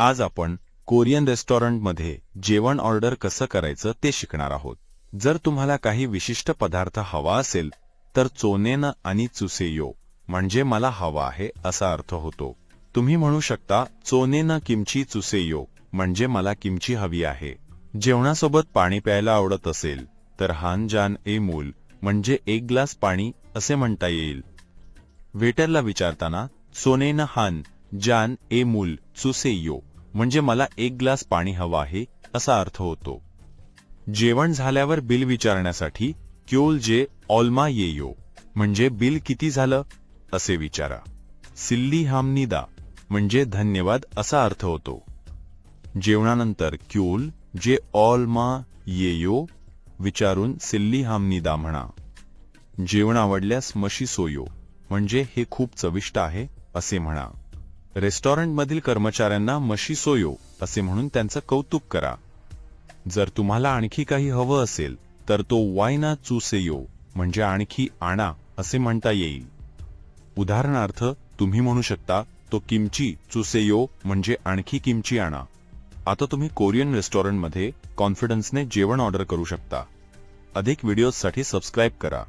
आज आपण कोरियन रेस्टॉरंटमध्ये जेवण ऑर्डर कसं करायचं ते शिकणार आहोत. जर तुम्हाला काही विशिष्ट पदार्थ हवा असेल तर चोनेन आणि चुसेयो म्हणजे मला हवा आहे असा अर्थ होतो. तुम्ही म्हणू शकता चोनेन किमची चुसेयो म्हणजे मला किमची हवी आहे. जेवणासोबत पाणी प्यायला आवडत असेल तर हान जान ए मूल म्हणजे एक ग्लास पाणी असे म्हणता येईल. वेटरला विचारताना सोनेन हान जान ए मूल चुसेयो म्हणजे मला एक ग्लास पाणी हवं आहे असा अर्थ होतो. जेवण झाल्यावर बिल विचारण्यासाठी क्योल जे ऑल्मा येयो म्हणजे बिल किती झालं? असे विचारा. सिल्ली हामनिदा म्हणजे धन्यवाद असा अर्थ होतो. जेवणानंतर क्यूल जे ऑल्मा येयो विचारून सिल्ली हामनिदा म्हणा. जेवण आवडल्यास मशी सोयो म्हणजे हे खूप चविष्ट आहे असे म्हणा. रेस्टॉरंटमधील कर्मचाऱ्यांना मशी सोयो असे म्हणून त्यांचं कौतुक करा. जर तुम्हाला आणखी काही हवं असेल तर तो वायना चुसेयो म्हणजे आणखी आणा असे म्हणता येईल. उदाहरणार्थ तुम्ही म्हणू शकता तो किमची चुसेयो म्हणजे आणखी किमची आणा. आता तुम्ही कोरियन रेस्टॉरंटमध्ये कॉन्फिडन्सने जेवण ऑर्डर करू शकता. अधिक व्हिडिओजसाठी सबस्क्राईब करा.